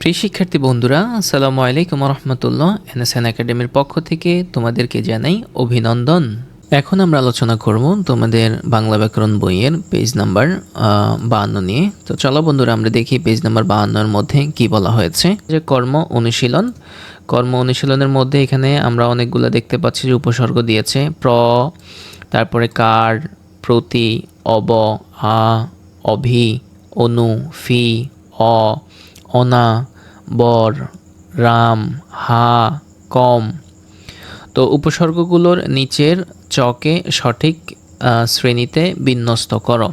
প্রিয় শিক্ষার্থী বন্ধুরা, আসসালামু আলাইকুম রহমতুল্লাহ এনএসএন একাডেমির পক্ষ থেকে তোমাদেরকে জানাই অভিনন্দন। এখন আমরা আলোচনা করব তোমাদের বাংলা ব্যাকরণ বইয়ের পেজ নাম্বার বাহান্ন নিয়ে। তো চলো বন্ধুরা, আমরা দেখি পেজ নাম্বার বাহান্নর মধ্যে কি বলা হয়েছে। যে কর্ম অনুশীলন, কর্ম অনুশীলনের মধ্যে এখানে আমরা অনেকগুলো দেখতে পাচ্ছি যে উপসর্গ দিয়েছে। প্র, তারপরে কার, প্রতি, অব, আ, অভি, অনু, ফি, অ, অনা বর, রাম, হা, কম। তো উপসর্গগুলোর নিচের চকে সঠিক শ্রেণীতে বিন্যস্ত করো।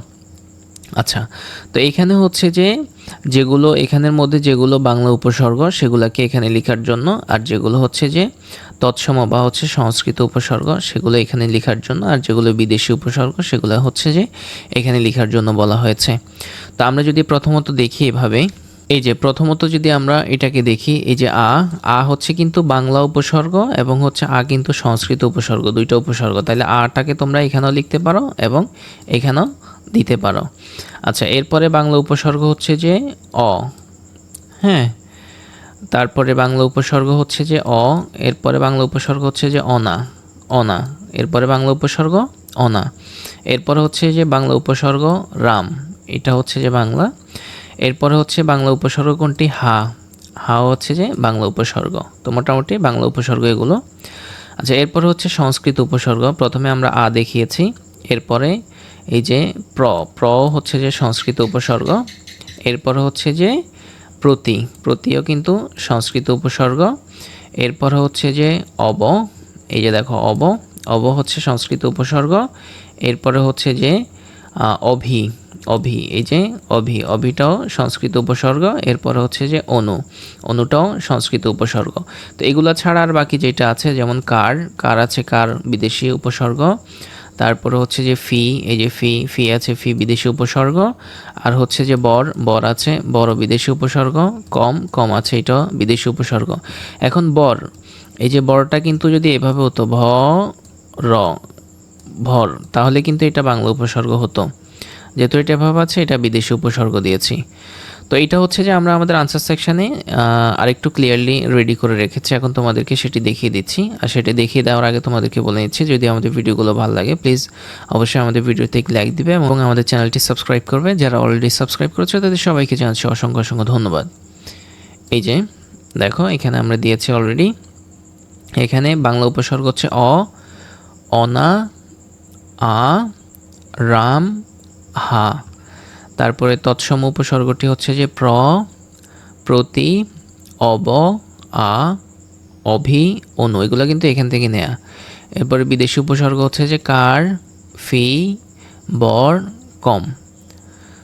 আচ্ছা তো এখানে হচ্ছে যে, যেগুলো এখানের মধ্যে যেগুলো বাংলা উপসর্গ, সেগুলোকে এখানে লেখার জন্য, আর যেগুলো হচ্ছে যে, তৎসম বা হচ্ছে সংস্কৃত উপসর্গ, সেগুলো এখানে লেখার জন্য, আর যেগুলো বিদেশি উপসর্গ, সেগুলো হচ্ছে যে, এখানে লেখার জন্য বলা হয়েছে। তো আমরা যদি প্রথমত দেখি এভাবে এই যে প্রথমত যদি আমরা এটাকে দেখি, এই যে আ আ হচ্ছে কিন্তু বাংলা উপসর্গ এবং হচ্ছে আ কিন্তু সংস্কৃত উপসর্গ, দুইটা উপসর্গ। তাহলে আটাকে তোমরা এখানেও লিখতে পারো এবং এখানেও দিতে পারো। আচ্ছা এরপরে বাংলা উপসর্গ হচ্ছে যে অ। হ্যাঁ তারপরে বাংলা উপসর্গ হচ্ছে যে অ, এরপরে বাংলা উপসর্গ হচ্ছে যে অনা অনা। এরপরে বাংলা উপসর্গ অনা। এরপরে হচ্ছে যে বাংলা উপসর্গ রাম, এটা হচ্ছে যে বাংলা। এরপরে হচ্ছে বাংলা উপসর্গ কোনটি? হা। হা হচ্ছে যে বাংলা উপসর্গ। তো মোটামুটি বাংলা উপসর্গ এগুলো। আচ্ছা এরপরে হচ্ছে সংস্কৃত উপসর্গ। প্রথমে আমরা আ দেখিয়েছি। এরপরে এই যে প্র। প্র হচ্ছে যে সংস্কৃত উপসর্গ। এরপরে হচ্ছে যে প্রতি। প্রতিও কিন্তু সংস্কৃত উপসর্গ। এরপর হচ্ছে যে অব। এই যে দেখো, অব। অব হচ্ছে সংস্কৃত উপসর্গ। এরপরে হচ্ছে যে অভি অভি, এই যে অভি, অভিটাও সংস্কৃত উপসর্গ, এরপর হচ্ছে যে অনু, অনুটাও সংস্কৃত উপসর্গ। তো এগুলো ছাড়া আর বাকি যেটা আছে, যেমন কার কার আছে কার বিদেশি উপসর্গ, তারপরে হচ্ছে যে ফি, এই যে ফি ফি আছে ফি বিদেশি উপসর্গ, আর হচ্ছে যে বর বর আছে বড় বিদেশি উপসর্গ, কম কম আছে এটা বিদেশি উপসর্গ। এখন বর, এই যে বরটা কিন্তু যদি এভাবে হতো, ভ, র ভর, তাহলে কিন্তু এটা বাংলা উপসর্গ হতো। যেহেতু এটা এভাবে আছে, এটা বিদেশি উপসর্গ দিয়েছি। তো এটা হচ্ছে যে আমরা আমাদের আনসার সেকশানে আরেকটু ক্লিয়ারলি রেডি করে রেখেছি। এখন তোমাদেরকে সেটি দেখিয়ে দিচ্ছি। আর সেটি দেখিয়ে দেওয়ার আগে তোমাদেরকে বলে নিচ্ছি, যদি আমাদের ভিডিওগুলো ভালো লাগে প্লিজ অবশ্যই আমাদের ভিডিওতে লাইক দিবে এবং আমাদের চ্যানেলটি সাবস্ক্রাইব করবে। যারা অলরেডি সাবস্ক্রাইব করেছে, তাদের সবাইকে জানাচ্ছি অসংখ্য অসংখ্য ধন্যবাদ। এই যে, দেখো, এখানে আমরা দিয়েছি অলরেডি এখানে বাংলা উপসর্গ হচ্ছে অ, অনা আ, রাম, হা। তারপরে তৎসম উপসর্গটি হচ্ছে যে প্র, প্রতি, অব, আ, অভি, অনু। এগুলো কিন্তু এখান থেকে নেয়া। এরপরে বিদেশি উপসর্গ হচ্ছে যে কার, ফি, বর, কম।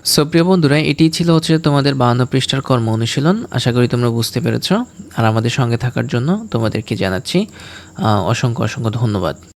সো প্রিয় বন্ধুরা, এটি ছিল হচ্ছে তোমাদের বাহান্ন পৃষ্ঠার কর্ম অনুশীলন। আশা করি তোমরা বুঝতে পেরেছ। আর আমাদের সঙ্গে থাকার জন্য তোমাদেরকে জানাচ্ছি অসংখ্য অসংখ্য ধন্যবাদ।